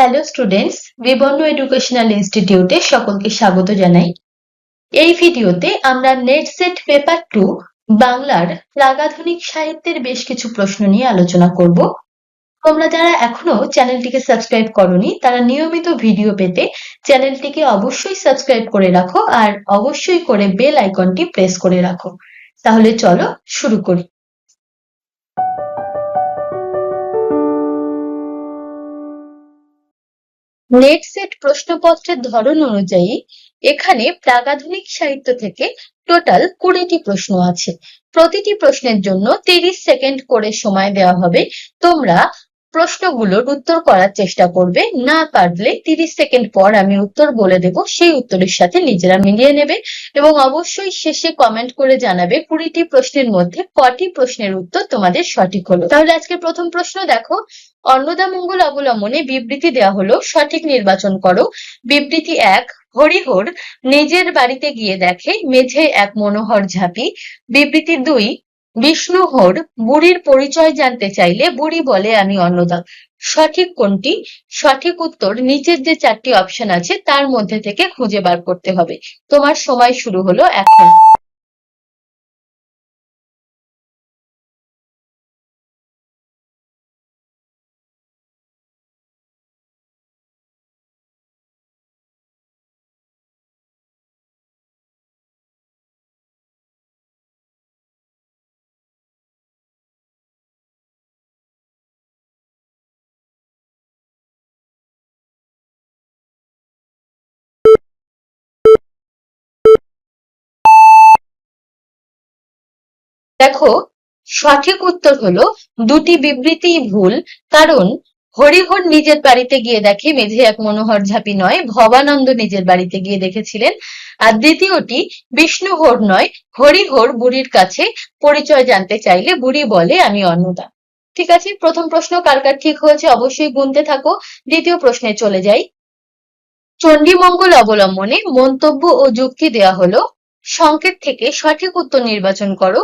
Hello students বিবর্ণ educational ইনস্টিটিউটে সকলকে স্বাগত জানাই। এই ভিডিওতে আমরা নেট সেট পেপার টু বাংলার প্রাগাধুনিক সাহিত্যের বেশ কিছু প্রশ্ন নিয়ে আলোচনা করব। তোমরা যারা এখনও চ্যানেলটিকে সাবস্ক্রাইব করনি, তারা নিয়মিত ভিডিও পেতে চ্যানেলটিকে অবশ্যই সাবস্ক্রাইব করে রাখো আর অবশ্যই করে বেল আইকনটি প্রেস করে রাখো। তাহলে চলো শুরু করি। নেট সেট প্রশ্নপত্রের ধরন অনুযায়ী, এখানে প্রাগাধুনিক সাহিত্য থেকে টোটাল কুড়িটি প্রশ্ন আছে। প্রতিটি প্রশ্নের জন্য তিরিশ সেকেন্ড করে সময় দেওয়া হবে। তোমরা প্রশ্নগুলোর উত্তর করার চেষ্টা করবে। না পারলে তিরিশ সেকেন্ড পর আমি উত্তর বলে দেব, সেই উত্তরের সাথে নিজেরা মিলিয়ে নেবে এবং অবশ্যই শেষে কমেন্ট করে জানাবে কুড়িটি প্রশ্নের মধ্যে কটি প্রশ্নের উত্তর তোমাদের সঠিক হলো। তাহলে আজকে প্রথম প্রশ্ন দেখো অন্নদামঙ্গল অবলম্বনে বিবৃতি দেওয়া হলো, সঠিক নির্বাচন করো। বিবৃতি এক, হরিহর নিজের বাড়িতে গিয়ে দেখে, মেঝে এক মনোহর ঝাঁপি। বিবৃতি দুই বিষ্ণুহর বুড়ির পরিচয় জানতে চাইলে বুড়ি বলে আমি অন্নদা সঠিক কোনটি? সঠিক উত্তর, নিচের যে চারটি অপশন আছে, তার মধ্যে থেকে খুঁজে বার করতে হবে। তোমার সময় শুরু হলো এখন। দেখো, সঠিক উত্তর হলো দুটি বিবৃতিই ভুল, কারণ হরিহর নিজের বাড়িতে গিয়ে দেখে মেঝে এক মনোহর ঝাঁপি নয়, ভবানন্দ নিজের বাড়িতে গিয়ে দেখেছিলেন। আর দ্বিতীয়টি, বিষ্ণুহর নয়, হরিহর বুড়ির কাছে পরিচয় জানতে চাইলে বুড়ি বলে, আমি অন্নদা। ঠিক আছে? প্রথম প্রশ্ন কার কার ঠিক হয়েছে অবশ্যই গুনতে থাকো। দ্বিতীয় প্রশ্নে চলে যাই। চণ্ডীমঙ্গল অবলম্বনে মন্তব্য ও যুক্তি দেওয়া হলো, সংকেত থেকে সঠিক উত্তর নির্বাচন করো।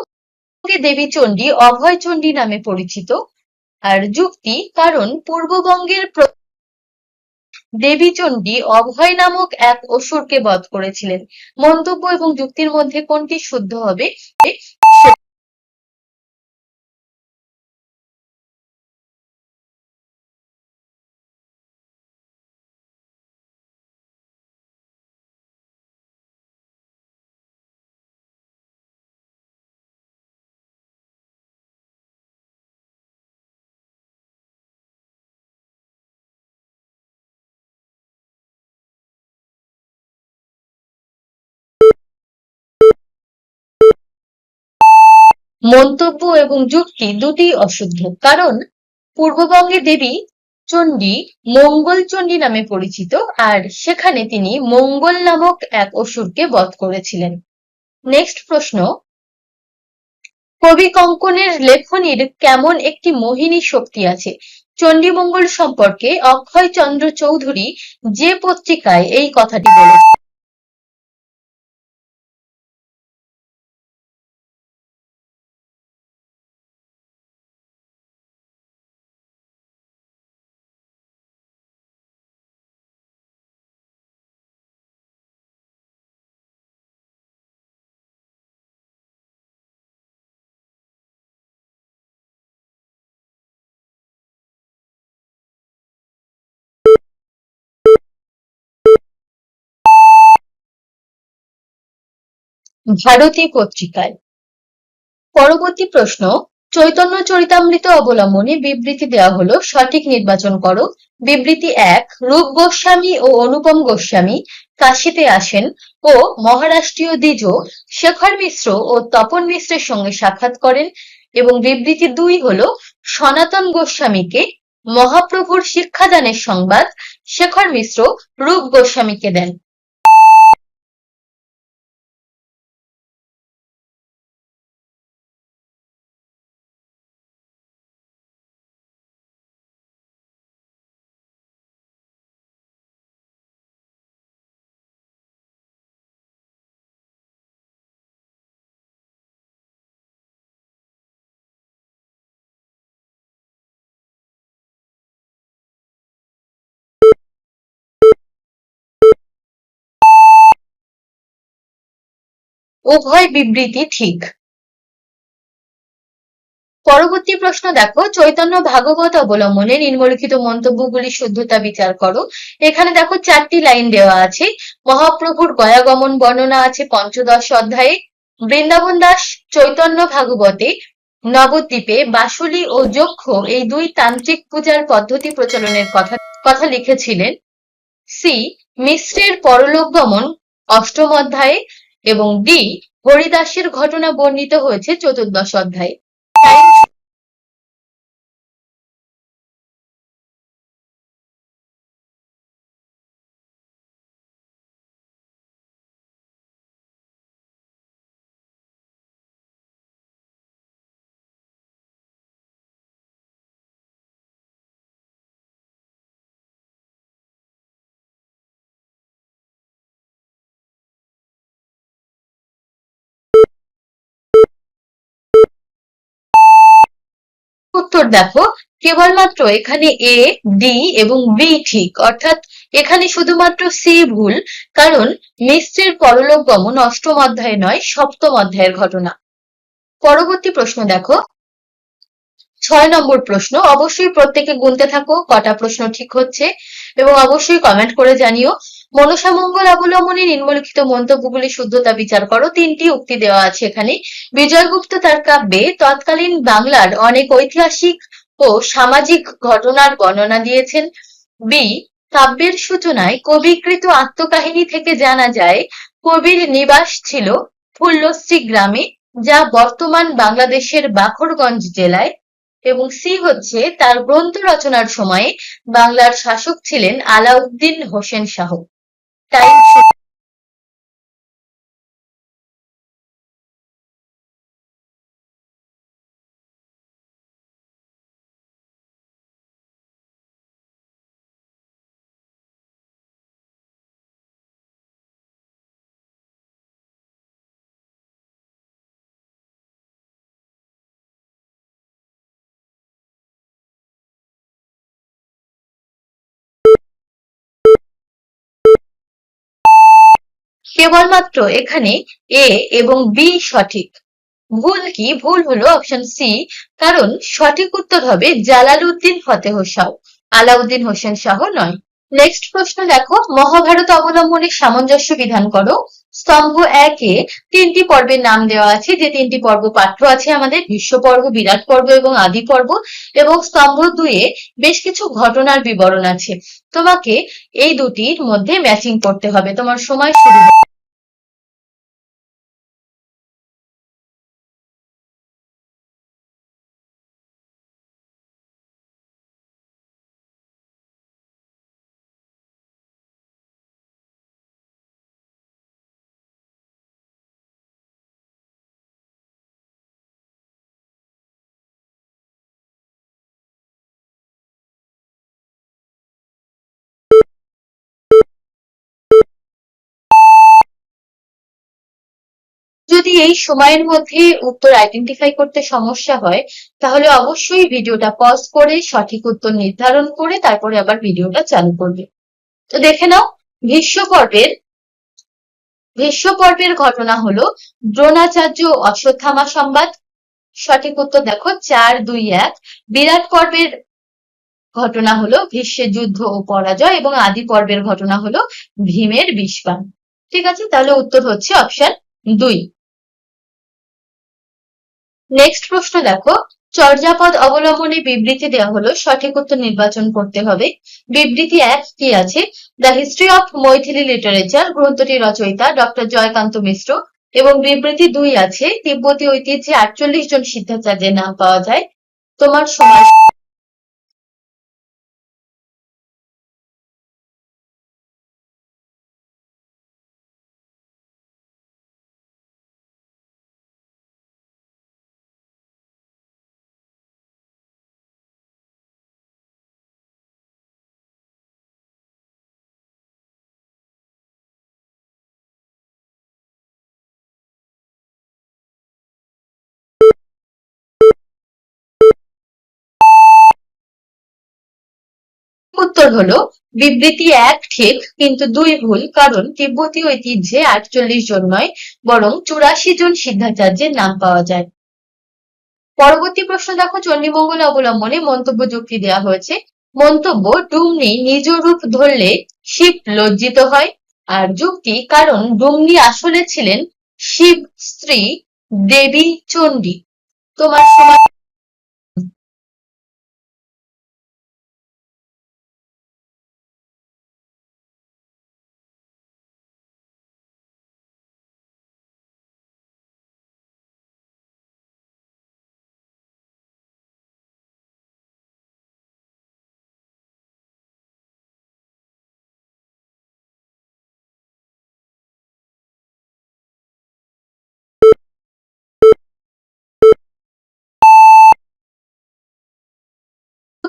দেবী চণ্ডী অভয় চণ্ডী নামে পরিচিত। আর যুক্তি, কারণ পূর্ববঙ্গের দেবী চণ্ডী অভয় নামক এক অসুরকে বধ করেছিলেন। মন্তব্য এবং যুক্তির মধ্যে কোনটি শুদ্ধ হবে? মন্তব্য এবং যুক্তি দুটি অশুদ্ধ। কারণ পূর্ববঙ্গে দেবী চণ্ডী মঙ্গল চণ্ডী নামে পরিচিত, আর সেখানে তিনি মঙ্গল নামক এক অসুরকে বধ করেছিলেন। নেক্সট প্রশ্ন, কবি কঙ্কনের লেখনীর কেমন একটি মোহিনী শক্তি আছে? চণ্ডীমঙ্গল সম্পর্কে অক্ষয় চন্দ্র চৌধুরী যে পত্রিকায় এই কথাটি বলেছেন। ভারতী পত্রিকায়। পরবর্তী প্রশ্ন, চৈতন্য চরিতামৃত অবলম্বনে বিবৃতি দেওয়া হলো, সঠিক নির্বাচন করো। বিবৃতি এক, রূপ গোস্বামী ও অনুপম গোস্বামী কাশিতে আসেন ও মহারাষ্ট্রীয় দ্বিজ শেখর মিশ্র ও তপন মিশ্রের সঙ্গে সাক্ষাৎ করেন এবং বিবৃতি দুই হলো, সনাতন গোস্বামীকে মহাপ্রভুর শিক্ষাদানের সংবাদ শেখর মিশ্র রূপ গোস্বামীকে দেন। উভয় বিবৃতি ঠিক। পরবর্তী প্রশ্ন দেখো, চৈতন্য ভাগবত অবলম্বনে নিম্নলিখিত মন্তব্যগুলি শুদ্ধতা বিচার করো। এখানে দেখো চারটি লাইন দেওয়া আছে। মহাপ্রভুর গয়াগমন বর্ণনা আছে পঞ্চদশ অধ্যায়ে। বৃন্দাবন দাস, চৈতন্য ভাগবতে, নবদ্বীপে বাসুলি ও যক্ষ এই দুই তান্ত্রিক পূজার পদ্ধতি প্রচলনের কথা কথা লিখেছিলেন। সি, মিশ্রের পরলোক গমন অষ্টম অধ্যায়ে এবং ডি হরিদাসের ঘটনা বর্ণিত হয়েছে চতুর্দশ অধ্যায়ে। উত্তর দেখো, কেবলমাত্র এখানে এ ডি এবং বি ঠিক, অর্থাৎ এখানে শুধুমাত্র সি ভুল, কারণ মিশ্রের পরলোক গমন অষ্টম অধ্যায়ে নয়, সপ্তম অধ্যায়ের ঘটনা। পরবর্তী প্রশ্ন দেখো। ছয় নম্বর প্রশ্ন, অবশ্যই প্রত্যেকে গুনতে থাকো, কটা প্রশ্ন ঠিক হচ্ছে, এবং অবশ্যই কমেন্ট করে জানিও। মনসা মঙ্গল অবলম্বনে নিম্নলিখিত মন্তব্যগুলি শুদ্ধতা বিচার করো। তিনটি উক্তি দেওয়া আছে এখানে। বিজয়গুপ্ত তার কাব্যে তৎকালীন বাংলার অনেক ঐতিহাসিক ও সামাজিক ঘটনার বর্ণনা দিয়েছেন। বি, কাব্যের সূচনায় কবিকৃত আত্মকাহিনী থেকে জানা যায়, কবির নিবাস ছিল ফুল্লশ্রী গ্রামে, যা বর্তমান বাংলাদেশের বাখরগঞ্জ জেলায় এবং সি হচ্ছে তার গ্রন্থ রচনার সময়ে বাংলার শাসক ছিলেন আলাউদ্দিন হোসেন শাহ। Tá, time কেবলমাত্র এখানে এ এবং বি সঠিক। ভুল কি? ভুল হলো অপশন সি কারণ সঠিক উত্তর হবে জালালউদ্দিন ফতেহ শাহ। আলাউদ্দিন হোসেন শাহ নয়। নেক্সট প্রশ্ন দেখো, মহাভারত অবলম্বনে সামঞ্জস্য বিধান করো। স্তম্ভ একে তিনটি পর্বের নাম দেওয়া আছে, যে তিনটি পর্ব পাঠ্য আছে আমাদের বিশ্ব পর্ব বিরাট পর্ব এবং আদি পর্ব। এবং স্তম্ভ দুয়ে বেশ কিছু ঘটনার বিবরণ আছে। তোমাকে এই দুটির মধ্যে ম্যাচিং করতে হবে। তোমার সময় শুরু যদি এই সময়ের মধ্যে উত্তর আইডেন্টিফাই করতে সমস্যা হয়, তাহলে অবশ্যই ভিডিওটা পজ করে, সঠিক উত্তর নির্ধারণ করে, তারপরে আবার ভিডিওটা চালু করবে। তো দেখে নাও, ভীষ্ম পর্বের ঘটনা হলো দ্রোণাচার্য অশ্বত্থামা সংবাদ সঠিক উত্তর দেখো, চার, দুই, এক। বিরাট পর্বের ঘটনা হলো ভীষ্মের যুদ্ধ ও পরাজয় এবং আদি পর্বের ঘটনা হলো ভীমের বিষপান। ঠিক আছে? তাহলে উত্তর হচ্ছে অপশন দুই। নেক্সট প্রশ্ন দেখো, চর্যাপদ অবলম্বনে বিবৃতি দেওয়া হলো, সঠিক উত্তর নির্বাচন করতে হবে। বিবৃতি এক কি আছে? The history of Maithili literature গ্রন্থটির রচয়িতা ডক্টর জয়কান্ত মিশ্র এবং বিবৃতি দুই আছে, তিব্বতী ঐতিহ্যে আটচল্লিশ জন সিদ্ধাচার্যের নাম পাওয়া যায়। তোমার সময় উত্তর হলো, বিবৃতি এক ঠিক, কিন্তু দুই ভুল, কারণ তিব্বতী ঐতিহ্যে আটচল্লিশ জন নয়, বরং চুরাশি জন সিদ্ধাচার্যের নাম পাওয়া যায়। পরবর্তী প্রশ্ন দেখো, চণ্ডীমঙ্গল অবলম্বনে মন্তব্য যুক্তি দেওয়া হয়েছে। মন্তব্য, ডুমনি নিজ রূপ ধরলে শিব লজ্জিত হয়, আর যুক্তি, কারণ ডুমনি আসলে ছিলেন শিব স্ত্রী দেবী চণ্ডী। তোমার সময়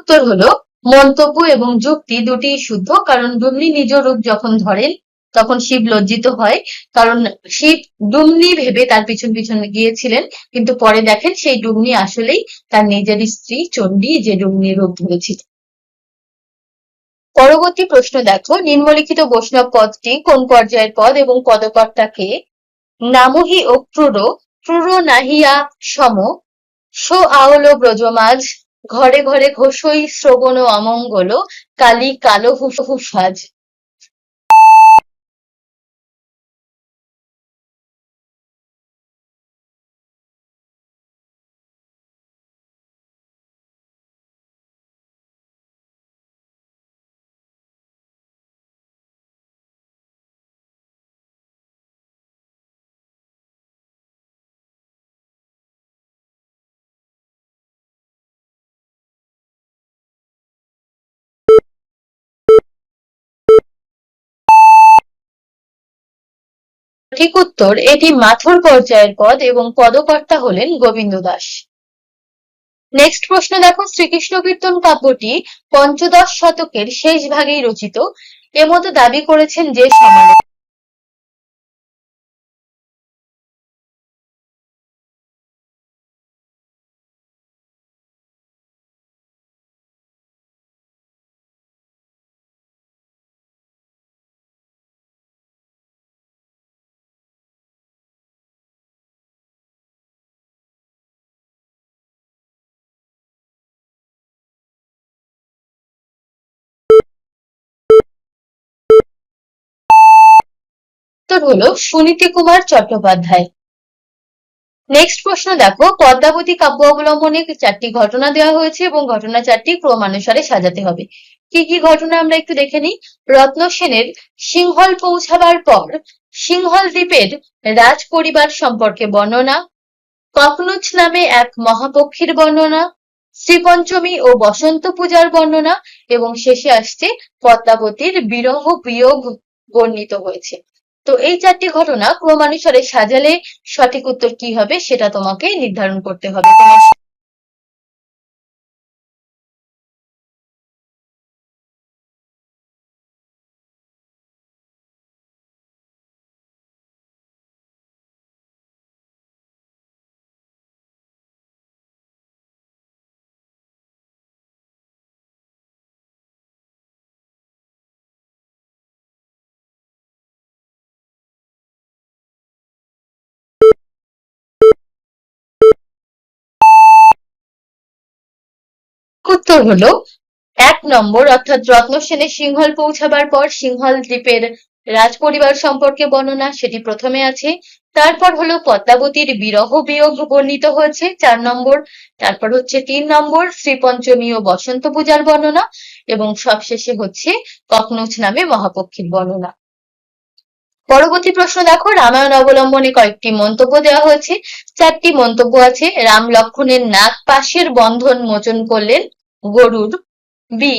উত্তর হলো, মন্তব্য এবং যুক্তি দুটি শুদ্ধ, কারণ ডুমনি নিজ রূপ যখন ধরেন, তখন শিব লজ্জিত হয়। কারণ শিব ডুমনি ভেবে তার পিছন পিছন গিয়েছিলেন, কিন্তু পরে দেখেন সেই ডুমনি আসলেই তার নিজের স্ত্রী চণ্ডী, যে ডুমনি রূপ ধরেছিল। পরবর্তী প্রশ্ন দেখো, নিম্নলিখিত বৈষ্ণব পদটি কোন পর্যায়ের পদ এবং পদকর্তাকে? নামহি ও ক্রুর, ক্রুরো নাহিয়া সম সো আওলো ব্রজমাজ ঘরে ঘরে ঘোষই শ্রবণ অমঙ্গল কালী কালো হুস হুসাজ সঠিক উত্তর, এটি মাথুর পর্যায়ের পদ এবং পদকর্তা হলেন গোবিন্দ দাস। নেক্সট প্রশ্ন দেখো, শ্রীকৃষ্ণ কীর্তন কাব্যটি পঞ্চদশ শতকের শেষ ভাগেই রচিত। এমতো দাবি করেছেন যে সমালোচক উত্তর হলো সুনীতি কুমার চট্টোপাধ্যায়। নেক্সট প্রশ্ন দেখো, পদ্মাবতী কাব্য অবলম্বনে চারটি ঘটনা দেওয়া হয়েছে এবং ঘটনা চারটি ক্রমানুসারে সাজাতে হবে। কি কি ঘটনা আমরা একটু দেখে নিই? রত্ন সেনের সিংহল পৌঁছাবার পর সিংহল দ্বীপের রাজ পরিবার সম্পর্কে বর্ণনা, ককনুচ নামে এক মহাপক্ষীর বর্ণনা, শ্রীপঞ্চমী ও বসন্ত পূজার বর্ণনা এবং শেষে আসছে পদ্মাবতীর বিরহ বিয়োগ বর্ণিত হয়েছে। তো এই চারটি ঘটনা ক্রমানুসারে সাজালে সঠিক উত্তর কি হবে সেটা তোমাকে নির্ধারণ করতে হবে। উত্তর হলো, এক নম্বর, অর্থাৎ রত্ন সেনের সিংহল পৌঁছাবার পর সিংহল দ্বীপের রাজ পরিবার সম্পর্কে বর্ণনা সেটি প্রথমে আছে। তারপর হলো পদ্মাবতীর বিরহ বিয়োগ বর্ণিত হয়েছে, চার নম্বর। তারপর হচ্ছে তিন নম্বর, শ্রীপঞ্চমী ও বসন্ত পূজার বর্ণনা এবং সবশেষে হচ্ছে ককনুচ নামে মহাপক্ষীর বর্ণনা। পরবর্তী প্রশ্ন দেখো, রামায়ণ অবলম্বনে কয়েকটি মন্তব্য দেওয়া হয়েছে। চারটি মন্তব্য আছে, রাম লক্ষণের নাক পাশের বন্ধন মোচন করলেন গরুর বি,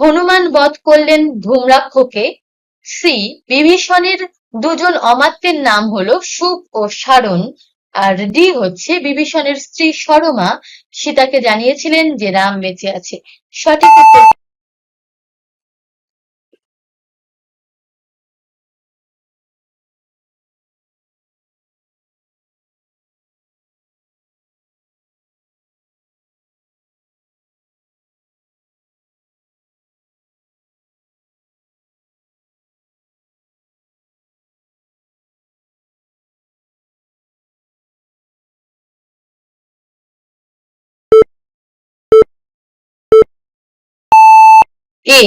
হনুমান বধ করলেন ধূম্রাক্ষকে, সি, বিভীষণের দুজন অমাত্যের নাম হলো সুপ ও সারণ, আর ডি হচ্ছে বিভীষণের স্ত্রী সরমা সীতাকে জানিয়েছিলেন যে রাম বেঁচে আছে। সঠিক উত্তর এ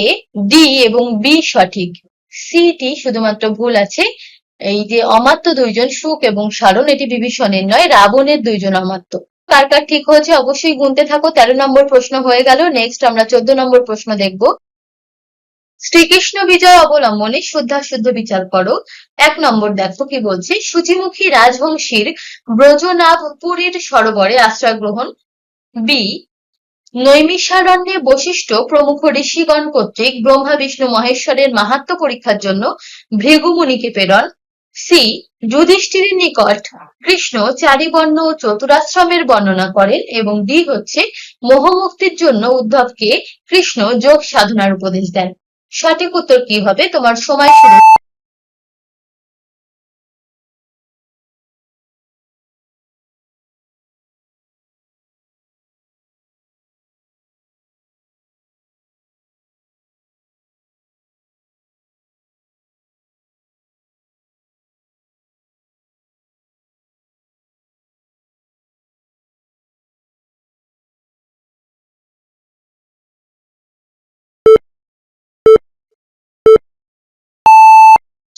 ডি এবং বি সঠিক। সি টি শুধুমাত্র ভুল আছে। এই যে অমাত্য দুইজন সুখ এবং সারণ এটি বিভীষণের নয়, রাবণের দুইজন অমাত্য। কার কার ঠিক হয়েছে অবশ্যই গুনতে থাকো, তেরো নম্বর প্রশ্ন হয়ে গেল। নেক্সট আমরা চোদ্দ নম্বর প্রশ্ন দেখব। শ্রীকৃষ্ণ বিজয় অবলম্বনে শুদ্ধাশুদ্ধ বিচার করো। এক নম্বর দেখো কি বলছে, সূচিমুখী রাজবংশীর ব্রজনাভ পুরীর সরোবরে আশ্রয় গ্রহণ। বি নৈমিষারণ্যে বশিষ্ঠ প্রমুখ ঋষিগণ কর্তৃক ব্রহ্মা, বিষ্ণু, মহেশ্বরের মাহাত্ম পরীক্ষার জন্য ভৃগুমুনিকে প্রেরণ সি যুধিষ্ঠিরের নিকট কৃষ্ণ চারিবর্ণ ও চতুরাশ্রমের বর্ণনা করেন এবং ডি হচ্ছে মোহমুক্তির জন্য উদ্ধবকে কৃষ্ণ যোগ সাধনার উপদেশ দেন। সঠিক উত্তর কি হবে? তোমার সময় শুরু।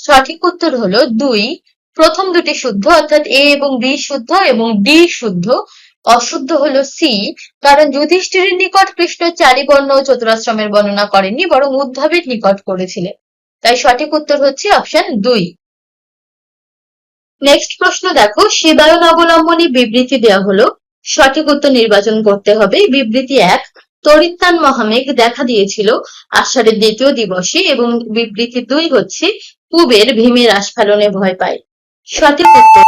সঠিক উত্তর হলো দুই। প্রথম দুটি শুদ্ধ, অর্থাৎ এ এবং বি শুদ্ধ এবং ডি শুদ্ধ। অশুদ্ধ হলো সি, কারণ যুধিষ্ঠিরের নিকট কৃষ্ণ চারিবর্ণ ও চতুরাশ্রমের বর্ণনা করেননি, বরং উদ্ধবের নিকট করেছিলেন। তাই সঠিক উত্তর হচ্ছে অপশন দুই। নেক্সট প্রশ্ন দেখো, শিবায়ন অবলম্বনে বিবৃতি দেওয়া হলো, সঠিক উত্তর নির্বাচন করতে হবে। বিবৃতি এক, তরিত্তান মহামেঘ দেখা দিয়েছিল আষাঢ়ের দ্বিতীয় দিবসে এবং বিবৃতি দুই হচ্ছে কুবের ভীমের আস্ফালনে ভয় পায়। সঠিক উত্তর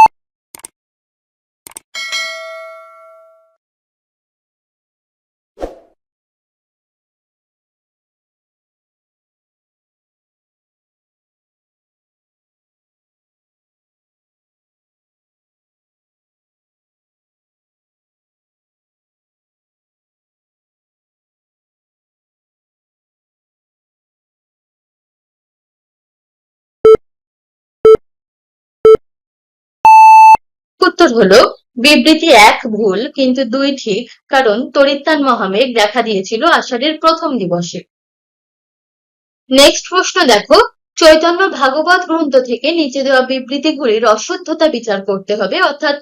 উত্তর হলো, বিবৃতি এক ভুল, কিন্তু দুই ঠিক, কারণ তরিত্তান মহামেঘ দেখা দিয়েছিল আষাঢ়ের প্রথম দিবসে। নেক্সট প্রশ্ন দেখো, চৈতন্য ভাগবত গ্রন্থ থেকে নিচে দেওয়া বিবৃতিগুলির অশুদ্ধতা বিচার করতে হবে, অর্থাৎ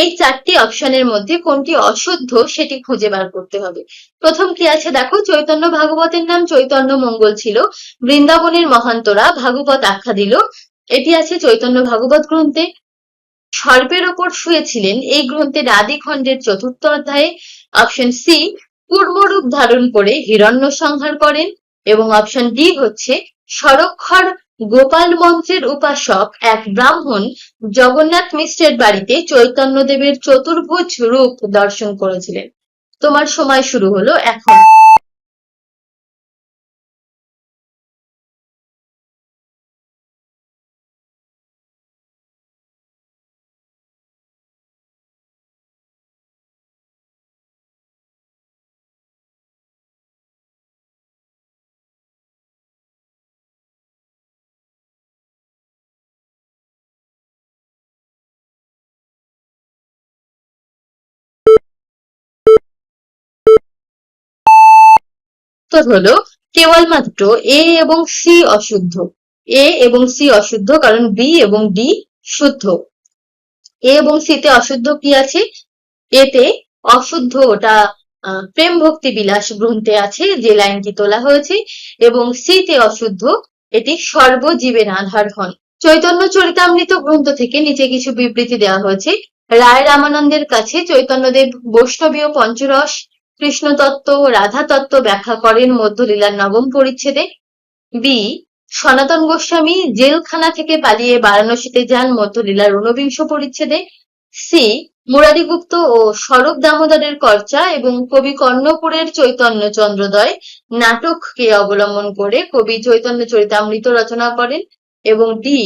এই চারটি অপশনের মধ্যে কোনটি অশুদ্ধ সেটি খুঁজে বার করতে হবে। প্রথম কি আছে দেখো, চৈতন্য ভাগবতের নাম চৈতন্য মঙ্গল ছিল, বৃন্দাবনের মহান্তরা ভাগবত আখ্যা দিল, এটি আছে চৈতন্য ভাগবত গ্রন্থে। সর্পের ওপর শুয়েছিলেন এই গ্রন্থের আদি খণ্ডের চতুর্থ অধ্যায়ে অপশন সি পূর্বরূপ ধারণ করে হিরণ্য সংহার করেন এবং অপশন ডি হচ্ছে সরক্ষর গোপাল মন্ত্রের উপাসক এক ব্রাহ্মণ জগন্নাথ মিশ্রের বাড়িতে চৈতন্যদেবের চতুর্ভুজ রূপ দর্শন করেছিলেন। তোমার সময় শুরু হলো এখন। উত্তর হলো কেবলমাত্র এ এবং সি অশুদ্ধ। এ এবং সি অশুদ্ধ কারণ বি এবং ডি শুদ্ধ। এ এবং সি তে অশুদ্ধ কি আছে? এতে অশুদ্ধ ওটা প্রেম ভক্তি বিলাস গ্রন্থে আছে যে লাইনটি তোলা হয়েছে এবং সি তে অশুদ্ধ এটি সর্বজীবের আধার হন চৈতন্য চরিতামৃত গ্রন্থ থেকে নিচে কিছু বিবৃতি দেওয়া হয়েছে। রায় রামানন্দের কাছে চৈতন্যদেব বৈষ্ণবীয় পঞ্চরস কৃষ্ণ তত্ত্ব ও রাধা তত্ত্ব ব্যাখ্যা করেন মধ্যলীলার নবম পরিচ্ছেদে। বি, সনাতন গোস্বামী জেলখানা থেকে পালিয়ে বারাণসীতে যান মধ্যলীলার ঊনবিংশ পরিচ্ছেদে। সি মুরারিগুপ্ত ও সরব দামোদরের কর্চা এবং কবি কর্ণপুরের চৈতন্য চন্দ্রদয় নাটককে অবলম্বন করে কবি চৈতন্য চরিতামৃত রচনা করেন এবং ডি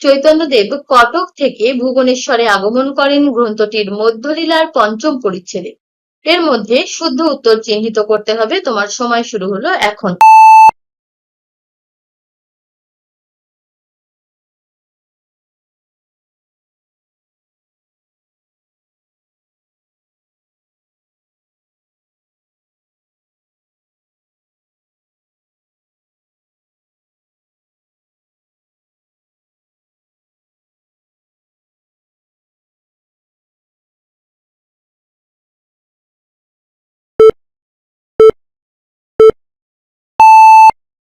চৈতন্যদেব কটক থেকে ভুবনেশ্বরে আগমন করেন গ্রন্থটির মধ্যলীলার পঞ্চম পরিচ্ছেদে। এর মধ্যে শুদ্ধ উত্তর চিহ্নিত করতে হবে। তোমার সময় শুরু হলো এখন।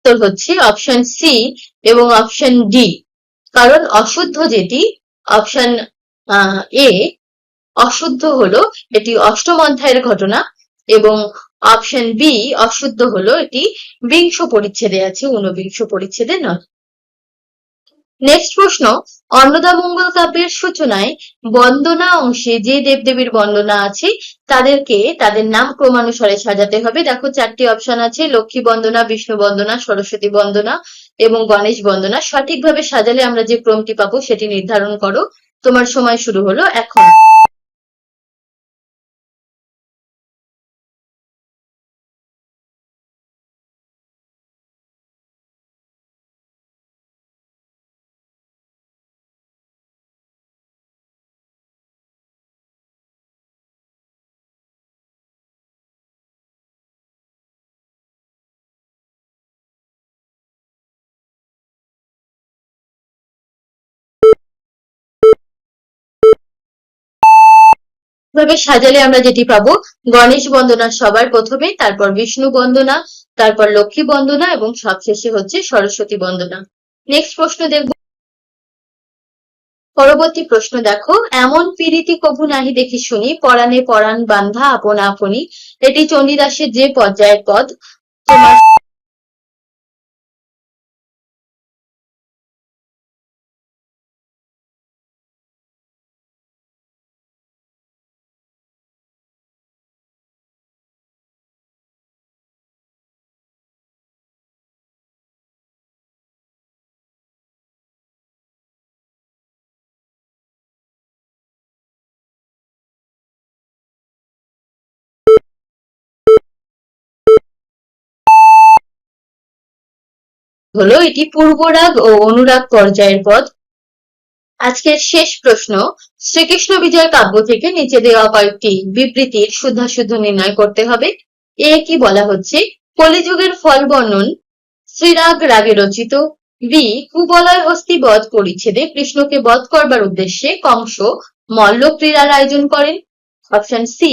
উত্তর হচ্ছে অপশন সি এবং অপশন ডি কারণ অশুদ্ধ যেটি অপশন এ অশুদ্ধ হলো এটি অষ্টম অধ্যায়ের ঘটনা এবং অপশন বি অশুদ্ধ হলো এটি বিংশ পরিচ্ছেদে আছে, ঊনবিংশ পরিচ্ছেদে নয়। নেক্সট প্রশ্ন, অন্নদা মঙ্গল কাব্যের সূচনায় বন্দনা অংশে যে দেবদেবীর বন্দনা আছে, তাদেরকে তাদের নাম ক্রমানুসারে সাজাতে হবে। দেখো, চারটি অপশন আছে, লক্ষ্মী বন্দনা, বিষ্ণু বন্দনা, সরস্বতী বন্দনা এবং গণেশ বন্দনা। সঠিকভাবে সাজালে আমরা যে ক্রমটি পাবো, সেটি নির্ধারণ করো। তোমার সময় শুরু হলো, এখন। ভাবে সাজালে আমরা যেটি পাবো? গণেশ বন্দনা সবার প্রথমে, তারপর বিষ্ণু বন্দনা, তারপর লক্ষ্মী বন্দনা এবং সবশেষে হচ্ছে সরস্বতী বন্দনা। নেক্সট প্রশ্ন দেখব। পরবর্তী প্রশ্ন দেখো। এমন পীড়িতি কভু নাহি দেখি শুনি পরাণে পরাণ বান্ধা আপনা আপনি। এটি চণ্ডীদাসের যে পর্যায়ের পদ, তোমার হলো এটি পূর্বরাগ ও অনুরাগ পর্যায়ের পদ আজকের শেষ প্রশ্ন, শ্রীকৃষ্ণ বিজয় কাব্য থেকে নিচে দেওয়া কয়েকটি বিবৃতির শুদ্ধাশুদ্ধ নির্ণয় করতে হবে। এ কি বলা হচ্ছে? কলিযুগের ফল বর্ণন, শ্রীরাগ রাগে রচিত বি কুবলয় হস্তি বধ পরিচ্ছেদে কৃষ্ণকে বধ করবার উদ্দেশ্যে কংস মল্ল ক্রীড়ার আয়োজন করেন। অপশন সি,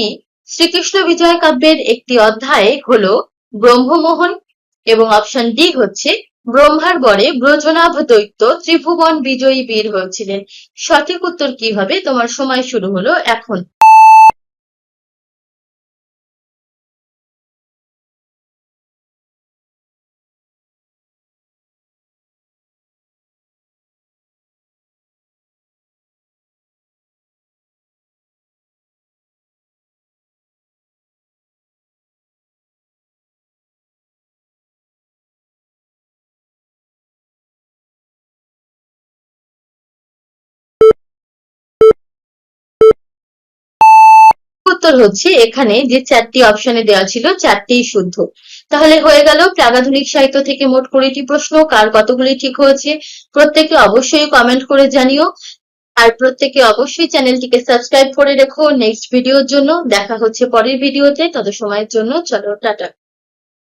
শ্রীকৃষ্ণ বিজয় কাব্যের একটি অধ্যায় হলো ব্রহ্মমোহন এবং অপশন ডি হচ্ছে ব্রহ্মার বরে ব্রজনাভ দৈত্য ত্রিভুবন বিজয়ী বীর হয়েছিলেন। সঠিক উত্তর কি হবে? তোমার সময় শুরু হলো এখন। উত্তর হচ্ছে এখানে যে চারটি অপশনে দেওয়া ছিল চারটি শুদ্ধ। তাহলে হয়ে গেল প্রাগাধুনিক সাহিত্য থেকে মোট কুড়িটি প্রশ্ন, কার কতগুলি ঠিক হয়েছে? প্রত্যেকে অবশ্যই কমেন্ট করে জানিও। আর প্রত্যেকে অবশ্যই চ্যানেলটিকে সাবস্ক্রাইব করে রেখো। নেক্সট ভিডিওর জন্য দেখা হচ্ছে পরের ভিডিওতে তত সময়ের জন্য চলো, টাটা।